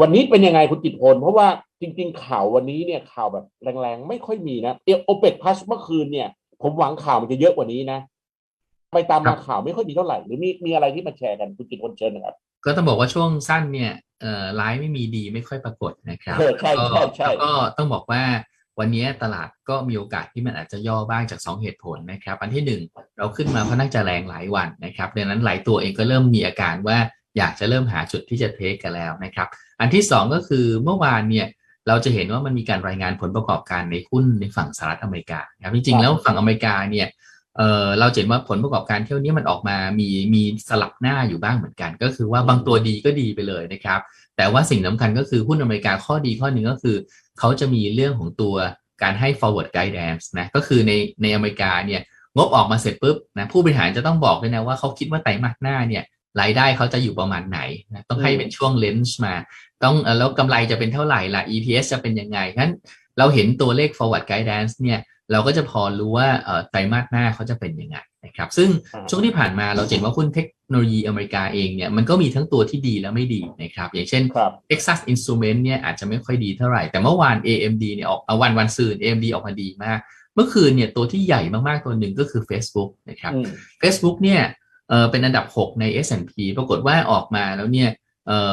วันนี้เป็นยังไงคุณกิตพลเพราะว่าจริง ๆ ข่าววันนี้เนี่ยข่าวแบบแรงๆ ไม่ค่อยมีนะเอโอเปกพัสเมื่อคืนเนี่ย ผมหวังข่าวมันจะเยอะกว่านี้นะ ไปตามมาข่าวไม่ค่อยมีเท่าไหร่ หรือมีมีอะไรที่มาแชร์กันคุณกิตพลเชิญนะครับ ก็ต้องบอกว่าช่วงสั้นเนี่ยเอ่อร้ายไม่มีดีไม่ค่อยปรากฏนะครับเออใช่ใช่ใช่แล้วก็ต้องบอกว่าวันนี้ตลาดก็มีโอกาสที่มันอาจจะย่อบ้างจาก 2 เหตุผลนะครับ อันที่ 1 เราขึ้นมาเพราะน่าจะแรงหลายวันนะครับดังนั้นหลายตัวเองก็เริ่มมีอาการว่าอยากจะเริ่มหาจุดที่จะเทคกันแล้วนะครับ อันที่ 2 ก็คือเมื่อวานเนี่ยเราจะเห็นว่ามันมีการรายงานผลประกอบการในหุ้นในฝั่งสหรัฐอเมริกาครับจริงๆแล้วฝั่งอเมริกาเนี่ยเออเราเห็นว่าผลประกอบการเที่ยวนี้มันออกมามีมีสลับหน้าอยู่บ้างเหมือนกัน ก็คือว่าบางตัวดีก็ดีไปเลยนะครับ แต่ว่าสิ่งสำคัญก็คือหุ้นอเมริกาข้อดีข้อหนึ่งก็คือ เขาจะมีเรื่องของตัวการให้ forward guidance นะก็คือในในอเมริกาเนี่ยงบออกมาเสร็จปุ๊บนะผู้บริหารจะต้องบอกด้วยนะว่าเขาคิดว่าไตรมาสหน้าเนี่ย รายได้เขาจะอยู่ประมาณไหนนะต้องให้เป็นช่วงเลนส์มา ต้องเอ่อแล้วกำไรจะเป็นเท่าไหร่ล่ะ EPS จะเป็นยังไงงั้นเราเห็นตัวเลข forward guidance เนี่ยเราก็จะพอรู้ว่าเอ่อไตรมาสหน้าเขาจะเป็นยังไงนะครับซึ่งอ่าช่วงที่ผ่านมาเราเห็นว่าหุ้นเทคโนโลยีอเมริกาเองเนี่ยมันก็มีทั้งตัวที่ดีและไม่ดีนะครับอย่างเช่นครับ Texas Instrument เนี่ยอาจจะไม่ค่อยดีเท่าไหร่ แต่เมื่อวาน AMD เนี่ยออกเอาวันวันซืน AMD ออกมาดีมาก เมื่อคืนเนี่ยตัวที่ใหญ่มากๆตัวหนึ่งก็คือ Facebook นะครับอืม Facebook เนี่ย เออเป็นอันดับ 6 ใน S&P ปรากฏว่าออกมาแล้วเนี่ยเออ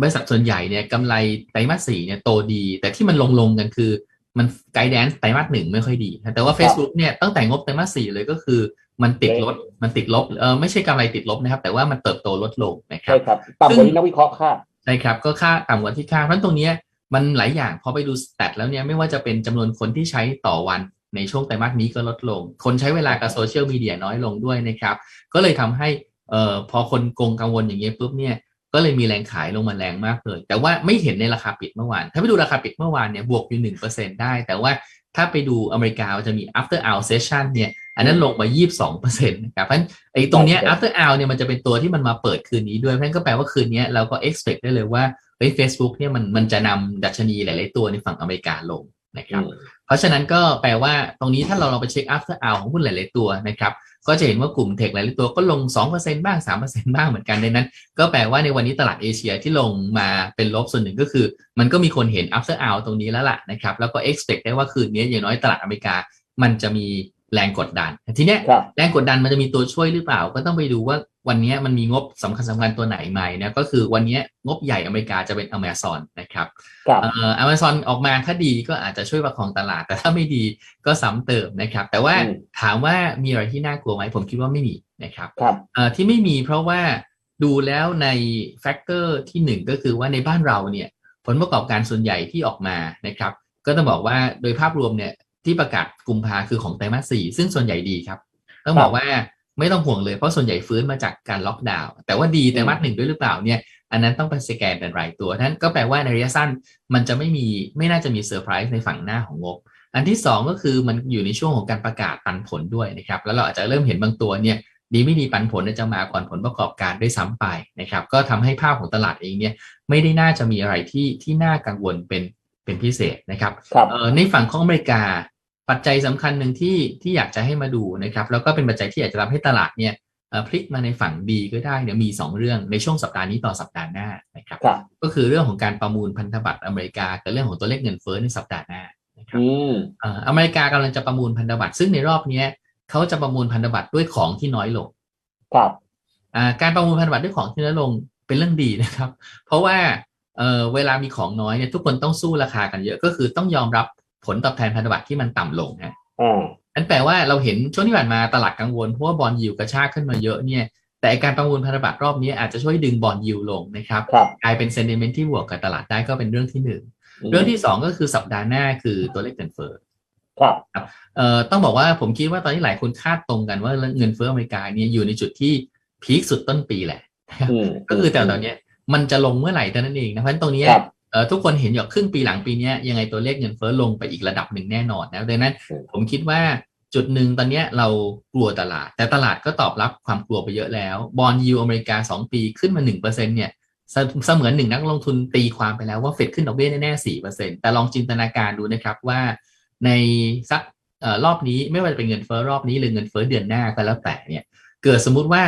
บริษัทส่วนใหญ่เนี่ยกำไรไตรมาสสี่เนี่ยโตดี แต่ที่มันลงลงๆกันคือมันไกด์แดนซ์ไตรมาสหนึ่งไม่ค่อยดีนะแต่ว่า Facebook เนี่ยตั้งแต่งบไตรมาสสี่เลยก็คือมันติดลดมันติดลบเออไม่ใช่กำไรติดลบนะครับ แต่ว่ามันเติบโตลดลงนะครัใช่บครับต่ำกว่าที่นักวิเคราะห์คาดใช่ครับก็ค่าต่ำกว่าที่คาดเพราะฉะนั้นตรงเนี้ยมันหลายอย่างพอไปดูสแตทแล้วเนี่ยไม่ว่าจะเป็นจำนวนคนที่ใช้ต่อวัน ในช่วงไตรมาสนี้ก็ลดลง คนใช้เวลากับโซเชียลมีเดียน้อยลงด้วยนะครับ ก็เลยทำให้เอ่อพอคนกงกังวลอย่างเงี้ยปุ๊บเนี่ยก็เลยมีแรงขายลงมาแรงมากเลย แต่ว่าไม่เห็นในราคาปิดเมื่อวาน ถ้าไปดูราคาปิดเมื่อวานเนี่ยบวกอยู่หนึ่งเปอร์เซ็นได้ แต่ว่าถ้าไปดูอเมริกาจะมี after hour session เนี่ย อันนั้นลงมา 22เปอร์เซ็นต์นะครับ เพราะฉะนั้นไอ้ตรงเนี้ยครับ after hour เนี่ยมันจะเป็นตัวที่มันมาเปิดคืนนี้ด้วย เพราะฉะนั้นก็แปลว่าคืนนี้เราก็ expect ได้เลยว่าเฮ้ย Facebook เนี่ยมันมันจะนำดัชนีหลาย ๆ ตัวในฝั่งอเมริกาลง นะครับเพราะฉะนั้นก็แปลว่าตรงนี้ถ้าเราลองไปเช็ค after hour ของหุ้นหลาย ๆ ตัวนะครับก็จะเห็นว่ากลุ่มเทคหลาย ๆ ตัวก็ลง 2%บ้าง 3%บ้างเหมือนกันดังนั้น ก็แปลว่าในวันนี้ตลาดเอเชียที่ลงมาเป็นลบส่วนหนึ่งก็คือ มันก็มีคนเห็น after hour ตรงนี้แล้วล่ะนะครับแล้วก็ expect ได้ว่าคืนนี้อย่างน้อยตลาดอเมริกา มันจะมีแรงกดดัน ทีเนี้ยครับแรงกดดันมันจะมีตัวช่วยหรือเปล่าก็ต้องไปดูว่า วันนี้มันมีงบสำคัญสำคัญตัวไหนไหมนะก็คือวันนี้งบใหญ่อเมริกาจะเป็น Amazon นะครับครับเอ่อ Amazon ออกมาถ้าดีก็อาจจะช่วยประคองตลาด แต่ถ้าไม่ดีก็ซ้ำเติมนะครับ แต่ว่าอืมถามว่ามีอะไรที่น่ากลัวไหมผมคิดว่าไม่มีนะครับครับเอ่อที่ไม่มีเพราะว่าดูแล้วในแฟกเตอร์ที่หนึ่งก็คือว่าในบ้านเราเนี่ยผลประกอบการส่วนใหญ่ที่ออกมานะครับก็ต้องบอกว่าโดยภาพรวมเนี่ยที่ประกาศกุมภาคือของไตรมาสสี่ซึ่งส่วนใหญ่ดีครับ ต้องบอกว่า ไม่ต้องห่วงเลยเพราะส่วนใหญ่ฟื้นมาจากการล็อกดาวน์แต่ว่าดีไตรมาสหนึ่งด้วยหรือเปล่าเนี่ยอันนั้นต้องไปสแกนเป็นรายตัวนั้นก็แปลว่าในระยะสั้นมันจะไม่มีไม่น่าจะมีเซอร์ไพรส์ในฝั่งหน้าของงบ อันที่สองก็คือมันอยู่ในช่วงของการประกาศปันผลด้วยนะครับแล้วเราอาจจะเริ่มเห็นบางตัวเนี่ยดีไม่ดีปันผลเนี่ยจะมาก่อนผลประกอบการด้วยซ้ำไปนะครับก็ทำให้ภาพของตลาดเองเนี่ยไม่ได้น่าจะมีอะไรที่ที่น่ากังวลเป็นเป็นพิเศษนะครับครับเอ่อในฝั่งของอเมริกา ปัจจัยสำคัญหนึ่งที่ที่อยากจะให้มาดูนะครับ แล้วก็เป็นปัจจัยที่อาจจะทำให้ตลาดเนี่ยเอ่อพลิกมาในฝั่งดีก็ได้เนี่ยมี 2 เรื่องในช่วงสัปดาห์นี้ต่อสัปดาห์หน้านะครับครับ ก็คือเรื่องของการประมูลพันธบัตรอเมริกากับเรื่องของตัวเลขเงินเฟ้อในสัปดาห์หน้านะครับอืมเอ่ออเมริกากำลังจะประมูลพันธบัตรซึ่งในรอบเนี้ยเขาจะประมูลพันธบัตรด้วยของที่น้อยลงครับอ่าการประมูลพันธบัตรด้วยของที่น้อยลงเป็นเรื่องดีนะครับ เพราะว่าเอ่อเวลามีของน้อยเนี่ยทุกคนต้องสู้ราคากันเยอะก็คือต้องยอมรับ ผลตอบแทนพันธบัตรที่มันต่ำลงฮะอ่านั่นแปลว่าเราเห็นช่วงที่ผ่านมาตลาดกังวลเพราะว่าบอลยิวกระชากขึ้นมาเยอะเนี่ย แต่การประมูลพันธบัตรรอบนี้อาจจะช่วยดึงบอลยิวลงนะครับครับกลายเป็นเซน t ิเมนต์ที่บวกกับตลาดได้ก็เป็นเรื่องที่หนึ่งเรื่องที่สองก็คือสัปดาห์หน้าคือตัวเลขเงินเฟ้อครับเอ่อต้องบอกว่าผมคิดว่าตอนนี้หลายคนคาดตรงกันว่าเงินเฟ้ออเมริกาเนี่ยอยู่ในจุดที่พีคสุดต้นปีแหละอืมก็คือแต่ตอนเนี้ยมันจะลงเมื่อไหร่เท่านั้นเองนะเพราะฉะนั้นตรงเนี้ยครับเอ่อ ทุกคนเห็นอยู่ครึ่งปีหลังปีเนี้ยยังไงตัวเลขเงินเฟ้อลงไปอีกระดับหนึ่งแน่นอนนะดังนั้นอืมผมคิดว่าจุดหนึ่งตอนเนี้ยเรากลัวตลาด แต่ตลาดก็ตอบรับความกลัวไปเยอะแล้ว บอลยูอเมริกา 2 ปีขึ้นมา1%เนี่ยเสเสมือนหนึ่งนักลงทุนตีความไปแล้วว่าเฟดขึ้นดอกเบี้ยแน่ๆ4%แต่ลองจินตนาการดูนะครับว่าในสักเอ่อรอบนี้ไม่ว่าจะเป็นเงินเฟ้อรอบนี้หรือเงินเฟ้อเดือนหน้าก็แล้วแต่เนี่ยเกิดสมมุติว่า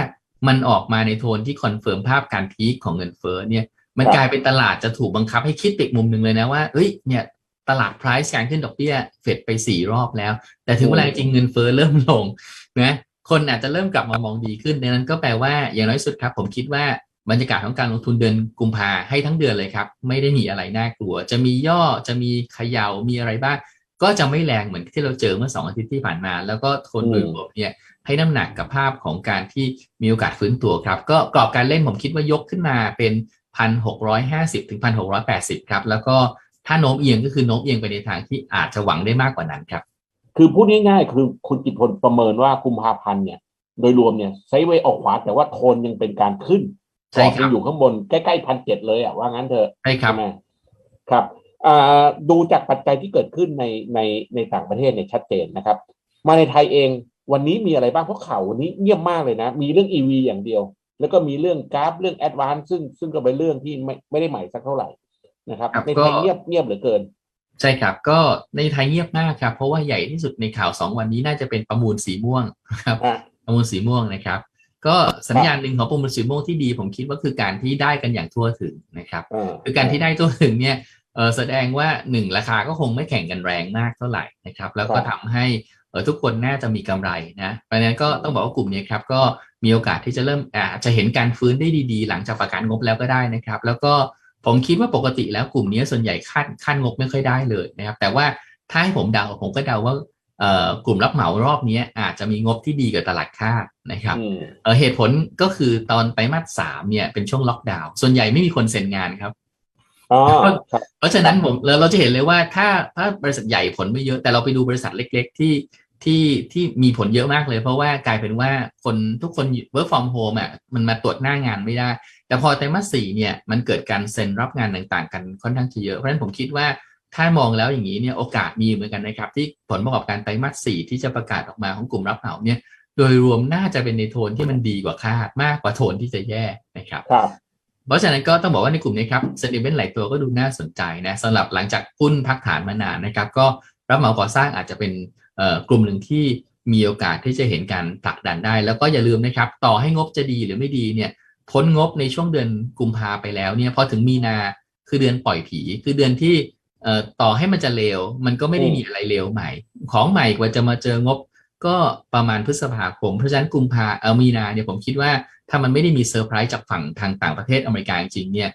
มันออกมาในโทนที่คอนเฟิร์มภาพการพีคของเงินเฟ้อเนี่ย มันครับกลายเป็นตลาดจะถูกบังคับให้คิดไปอีกมุมหนึ่งเลยนะว่าเอ้ยเนี่ยตลาด price การขึ้นดอกเบี้ยเฟดไปสี่รอบแล้ว แต่ถึงเวลาจริงเงินเฟ้อเริ่มลงนะคนอาจจะเริ่มกลับมามองดีขึ้นดังนั้นก็แปลว่าอย่างน้อยสุดครับ ผมคิดว่าบรรยากาศของการลงทุนเดือนกุมภาให้ทั้งเดือนเลยครับ ไม่ได้มีอะไรน่ากลัว จะมีย่อจะมีเขยา่ามีอะไรบ้างก็จะไม่แรงเหมือนที่เราเจอเมื่อสองอาทิตย์ที่ผ่านมา แล้วก็โทนโดยรวมเนี่ยให้น้ำหนักกับภาพของการที่มีโอกาสฟื้นตัวครับ ก็กรอบการเล่นผมคิดว่ายกขึ้นมาเป็น พันหกร้อยห้าสิบถึงพันหกร้อยแปดสิบครับ แล้วก็ถ้าโน้มเอียงก็คือโน้มเอียงไปในทางที่อาจจะหวังได้มากกว่านั้นครับ คือพูดง่ายๆ คือคุณกิตพลประเมินว่ากุมภาพันธ์เนี่ย โดยรวมเนี่ยไซด์เวย์ออกขวาแต่ว่าโทนยังเป็นการขึ้นใช่กรอบครัยับงอยู่ข้างบนใกล้ๆพันเจ็ดเลยอะว่างั้นเถอะใช่ครับใช่ไหมครับอ่าดูจากปัจจัยที่เกิดขึ้นในในในต่างประเทศเนี่ยชัดเจนนะครับ มาในไทยเองวันนี้มีอะไรบ้างเพราะข่าววันนี้เงียบมากเลยนะ มีเรื่อง EV อย่างเดียว แล้วก็มีเรื่องกราฟเรื่องแอดวานซ์ซึ่งซึ่งก็เป็นเรื่องที่ไม่ไม่ได้ใหม่สักเท่าไหร่นะครับครับในไทยก็เงียบเงียบเหลือเกิน ใช่ครับก็ในไทยเงียบมากครับ เพราะว่าใหญ่ที่สุดในข่าวสองวันนี้น่าจะเป็นประมูลสีม่วงครับอะประมูลสีม่วงนะครับ ก็สัญญาณหนึ่งของประมูลสีม่วงที่ดี ผมคิดว่าคือการที่ได้กันอย่างทั่วถึงนะครับอ่าคือการที่ได้ทั่วถึงเนี่ยเออแสดงว่าหนึ่งราคาก็คงไม่แข่งกันแรงมากเท่าไหร่นะครับ แล้วก็ทำให้ เออทุกคนน่าจะมีกำไรนะเพราะฉะนั้นก็ต้องบอกว่ากลุ่มนี้ครับก็มีโอกาสที่จะเริ่มอาจจะเห็นการฟื้นได้ดีๆ หลังจากประกาศงบแล้วก็ได้นะครับ แล้วก็ผมคิดว่าปกติแล้วกลุ่มนี้ส่วนใหญ่คาดคาดงบไม่ค่อยได้เลยนะครับ แต่ว่าถ้าให้ผมเดาผมก็เดาว่าเอ่อกลุ่มรับเหมารอบนี้อาจจะมีงบที่ดีกว่าตลาดคาดนะครับอืมเออเหตุผลก็คือตอนไตรมาสสามเนี่ยเป็นช่วงล็อกดาวน์ส่วนใหญ่ไม่มีคนเซ็นงานครับอ๋อครับเพราะฉะนั้นผมเราเราจะเห็นเลยว่าถ้าถ้าบริษัทใหญ่ผลไม่เยอะแต่เราไปดูบริษัทเล็ก ๆ ที่ ที่ที่มีผลเยอะมากเลย เพราะว่ากลายเป็นว่าคนทุกคน work from home อะมันมาตรวจหน้างานไม่ได้ แต่พอไตรมาสสี่เนี่ยมันเกิดการเซ็นรับงานต่างๆ กันค่อนข้างจะเยอะ เพราะฉะนั้นผมคิดว่าถ้ามองแล้วอย่างนี้เนี่ยโอกาสมีเหมือนกันนะครับ ที่ผลประกอบการไตรมาสสี่ที่จะประกาศออกมาของกลุ่มรับเหมาเนี่ยโดยรวมน่าจะเป็นในโทนที่มันดีกว่าคาดมากกว่าโทนที่จะแย่นะครับครับเพราะฉะนั้นก็ต้องบอกว่าในกลุ่มนี้ครับเซนิเมนต์หลายตัวก็ดูน่าสนใจนะสำหรับหลังจากหุ้นพักฐานมานานนะครับ ก็รับเหมาก่อสร้างอาจจะเป็นเอ่อ กลุ่มหนึ่งที่มีโอกาสที่จะเห็นการผลักดันได้ แล้วก็อย่าลืมนะครับ ต่อให้งบจะดีหรือไม่ดีเนี่ยพ้นงบในช่วงเดือนกุมภาไปแล้วเนี่ยพอถึงมีนาคือเดือนปล่อยผี คือเดือนที่ต่อให้มันจะเลวมันก็ไม่ได้มีอะไรเลวใหม่ ของใหม่กว่าจะมาเจองบก็ประมาณพฤษภาคม เพราะฉะนั้นกุมภาเออมีนาเนี่ยผมคิดว่าถ้ามันไม่ได้มีเซอร์ไพรส์จากฝั่งทางต่างประเทศอเมริกาจริงเนี่ย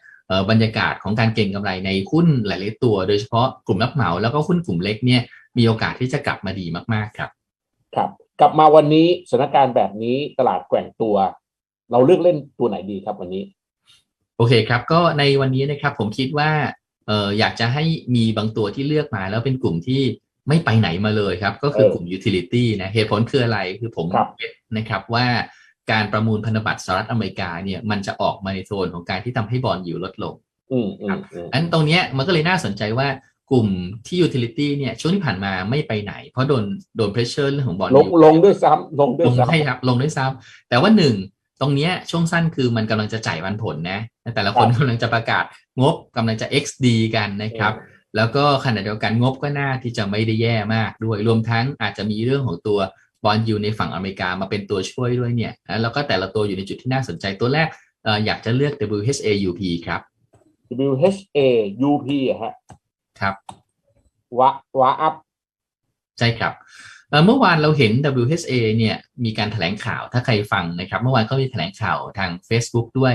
บรรยากาศของการเก็งกำไรในหุ้นหลาย ๆ ตัว โดยเฉพาะกลุ่มรับเหมาแล้วก็หุ้นกลุ่มเล็กเนี่ย มีโอกาสที่จะกลับมาดีมาก ๆ ครับ ครับ กลับมาวันนี้สถานการณ์แบบนี้ตลาดแกว่งตัว เราเลือกเล่นตัวไหนดีครับวันนี้ โอเคครับ ก็ในวันนี้นะครับ ผมคิดว่าเอออยากจะให้มีบางตัวที่เลือกมาแล้วเป็นกลุ่มที่ไม่ไปไหนมาเลยครับ ก็คือเออกลุ่ม utility นะเหตุผลคืออะไรคือผมครับเก็ตนะครับว่าการประมูลพันธบัตรสหรัฐอเมริกาเนี่ยมันจะออกมาในโซนของการที่ทำให้บอลยูลดลงอืมอืมอืมอันตรงเนี้ยมันก็เลยน่าสนใจว่า กลุ่มที่ utility เนี่ย ช่วงที่ผ่านมาไม่ไปไหน เพราะโดนโดน pressure เรื่องของบอลลงลงด้วยซ้ำลงด้วยลงซ้ำให้ครับ ลงด้วยซ้ำแต่ว่าหนึ่งตรงเนี้ยช่วงสั้นคือมันกำลังจะจ่ายวันผลนะแต่ละคนครับกำลังจะประกาศงบกำลังจะ XD กันนะครับ แล้วก็ขณะเดียวกันงบก็น่าที่จะไม่ได้แย่มากด้วยรวมทั้งอาจจะมีเรื่องของตัวบอลยูในฝั่งอเมริกามาเป็นตัวช่วยด้วยเนี่ยนะแล้วก็แต่ละตัวอยู่ในจุดที่น่าสนใจตัวแรกเอ่ออยากจะเลือก WHAUP ครับ WHA UP อะฮะ ครับวะวะอัพใช่ครับเอ่อเมื่อวานเราเห็น WHA เนี่ยมีการแถลงข่าวถ้าใครฟังนะครับ เมื่อวานก็มีแถลงข่าวทาง Facebook ด้วย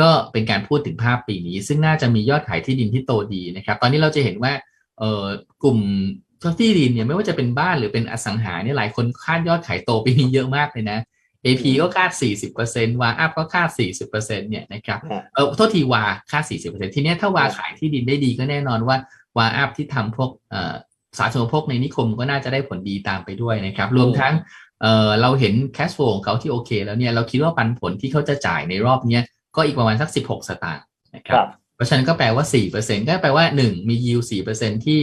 ก็เป็นการพูดถึงภาพปีนี้ ซึ่งน่าจะมียอดขายที่ดินที่โตดีนะครับ ตอนนี้เราจะเห็นว่าเอ่อกลุ่มที่ดินเนี่ยไม่ว่าจะเป็นบ้านหรือเป็นอสังหาเนี่ยหลายคนคาดยอดขายโตปีนี้เยอะมากเลยนะ AP ก็คาด 40%วาอัพก็คาด 40%เนี่ยนะครับฮะเออโทษทีวาค่า40%ทีเนี้ยถ้าวาขายที่ดินได้ดีก็แน่นอนว่า วาอัพที่ทำพวกเอ่อสาธารณูปโภคในนิคมก็น่าจะได้ผลดีตามไปด้วยนะครับ รวมทั้งเออเราเห็น cash flow ของเขาที่โอเค แล้วเนี่ยเราคิดว่าปันผลที่เขาจะจ่ายในรอบเนี้ยก็อีกประมาณสัก 16 สตางค์นะคครัรับบเพราะฉะนั้นก็แปลว่า 4%ก็แปลว่า 1 มี yield 4%ที่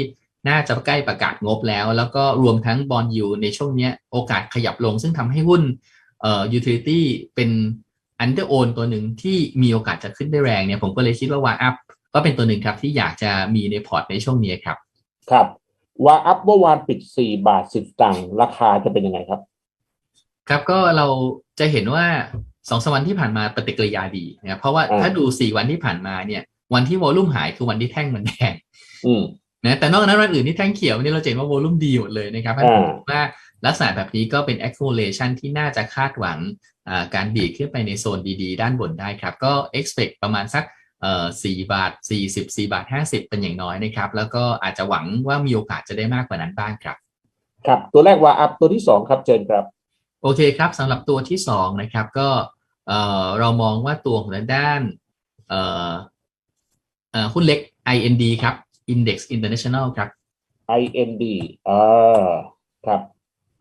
น่าจะใกล้ประกาศงบแล้ว แล้วก็รวมทั้งบอลยูในช่วงเนี้ยโอกาสขยับลง ซึ่งทำให้หุ้นเอ่อ utility เป็น under own ตัวหนึ่งที่มีโอกาสจะขึ้นได้แรงเนี่ยผมก็เลยคิดว่าวาอัพ ก็เป็นตัวหนึ่งครับที่อยากจะมีในพอร์ตในช่วงนี้ครับ ครับวะอัพเมื่อวานปิดสี่บาทสิบตังค์ราคาจะเป็นยังไงครับ ครับก็เราจะเห็นว่าสองสามวันที่ผ่านมาปฏิกิริยาดีนะครับเพราะว่าอืมถ้าดูสี่วันที่ผ่านมาเนี่ย วันที่วอลลุ่มหายคือวันที่แท่งมันแดงอืมนะแต่นอกจากนั้นวันอื่นที่แท่งเขียวนี่เราจะเห็นว่าวอลลุ่มดีหมดเลยนะครับเพราะฉะนั้นอ่าผมคิดว่าลักษณะแบบนี้ก็เป็น accumulation ที่น่าจะคาดหวังอ่าการดีดขึ้นไปในโซนดีๆ ด้านบนได้ครับ ก็ expect ประมาณสัก เอ่อสี่บาทสี่สิบสี่บาทห้าสิบเป็นอย่างน้อยนะครับ แล้วก็อาจจะหวังว่ามีโอกาสจะได้มากกว่านั้นบ้างครับ ครับ ตัวแรกว่าอัพตัวที่สองครับเชิญครับ โอเคครับสำหรับตัวที่สองนะครับ ก็เอ่อเรามองว่าตัวของด้านเอ่อเอ่อหุ้นเล็ก IND ครับ Index International ครับ IND อ่าครับ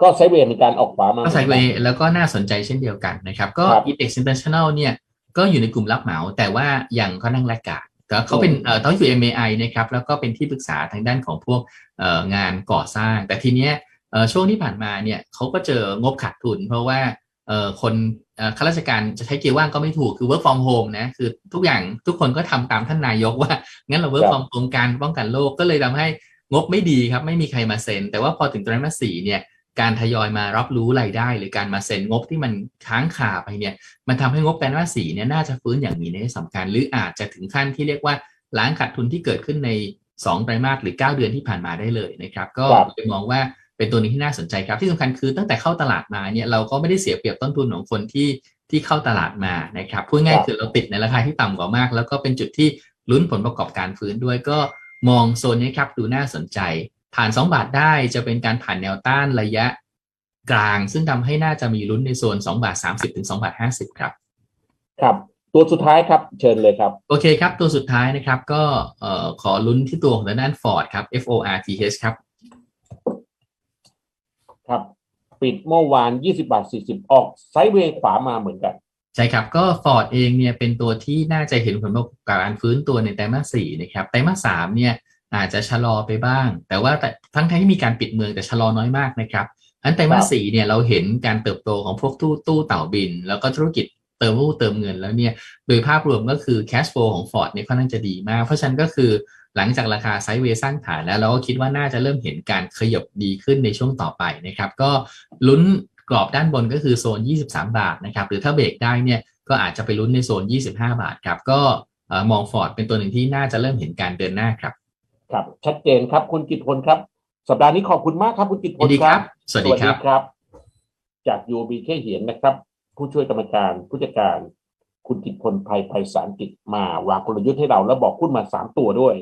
ก็ไซด์เวย์ในการออกขวามาก็ไซด์เวย์แล้วก็น่าสนใจเช่นเดียวกันนะครับ ก็ครับ Index International เนี่ย ก็อยู่ในกลุ่มรับเหมา แต่ว่ายังค่อนข้างแลกกาดก็เขาเป็นเอ่อต้องอยู่ MAI นะครับแล้วก็เป็นที่ปรึกษาทางด้านของพวกเอ่องานก่อสร้าง แต่ทีเนี้ยเอ่อช่วงที่ผ่านมาเนี่ยเขาก็เจองบขาดทุน เพราะว่าเอ่อคนเอ่อข้าราชการจะใช้เกียร์ว่างก็ไม่ถูกคือ work from home นะคือทุกอย่างทุกคนก็ทำตามท่านนายกว่า งั้นเรา work ครับ from home การป้องกันโรคก็เลยทำให้งบไม่ดีครับ ไม่มีใครมาเซ็น แต่ว่าพอถึงไตรมาสสี่เนี่ย การทยอยมารับรู้รายได้ หรือการมาเซ็นงบที่มันค้างคาไปเนี่ย มันทำให้งบไตรมาสสี่เนี่ยน่าจะฟื้นอย่างมีนัยสำคัญ หรืออาจจะถึงขั้นที่เรียกว่าล้างขาดทุนที่เกิดขึ้นใน 2 ไตรมาสหรือ 9 เดือนที่ผ่านมาได้เลยนะครับ ก็ครับเลยมองว่าเป็นตัวนี้ที่น่าสนใจครับ ที่สำคัญคือตั้งแต่เข้าตลาดมาเนี่ยเราก็ไม่ได้เสียเปรียบต้นทุนของคนที่ที่เข้าตลาดมานะครับพูดง่ายครับๆคือเราติดในราคาที่ต่ำกว่ามาก แล้วก็เป็นจุดที่ลุ้นผลประกอบการฟื้นด้วยก็มองโซนนี้ครับดูน่าสนใจ ผ่าน 2 บาทได้จะเป็นการผ่านแนวต้านระยะกลาง ซึ่งทำให้น่าจะมีลุ้นในโซน2บาท30ถึง2บาท50 ครับ ครับ ตัวสุดท้ายครับ เชิญเลยครับ โอเคครับ ตัวสุดท้ายนะครับ ก็เอ่อขอลุ้นที่ตัวของทางด้าน Ford ครับ F O R T H ครับ ครับปิดเมื่อวาน 20 บาท 40 ออกไซด์เวย์ขวามาเหมือนกัน ใช่ครับ ก็ Ford เองเนี่ยเป็นตัวที่น่าจะเห็นผลประกอบการฟื้นตัวในไตรมาสสี่นะครับ ไตรมาสสามเนี่ย อาจจะชะลอไปบ้าง แต่ว่าแต่ทั้งที่มีการปิดเมืองแต่ชะลอน้อยมากนะครับอันไตรมาสสี่เนี่ยเราเห็นการเติบโตของพวกตู้ตู้เต่าบิน แล้วก็ธุรกิจเติมรูเติมเงินแล้วเนี่ยโดยภาพรวมก็คือ cash flow ของ Ford เนี่ยค่อนข้างจะดีมาก เพราะฉะนั้นก็คือหลังจากราคาไซด์เวย์สร้างฐานแล้วเราก็คิดว่าน่าจะเริ่มเห็นการขยับดีขึ้นในช่วงต่อไปนะครับ ก็ลุ้นกรอบด้านบนก็คือโซน 23 บาทนะครับ หรือถ้าเบรกได้เนี่ยก็อาจจะไปลุ้นในโซน 25 บาทครับ ก็เอ่อมอง Ford เป็นตัวหนึ่งที่น่าจะเริ่มเห็นการเดินหน้าครับ ครับ ชัดเจนครับ คุณกิตพลครับ สัปดาห์นี้ขอบคุณมากครับ คุณกิตพยิลนดีคครัรับบสวัสดีครับครับจาก UOB แค่เหียนนะครับ ผู้ช่วยกรรมการผู้จัดการ คุณกิตพลภัยไพศาลกิจมาวางกลยุทธ์ให้เราแล้วบอกหุ้นมาสามตัวด้วย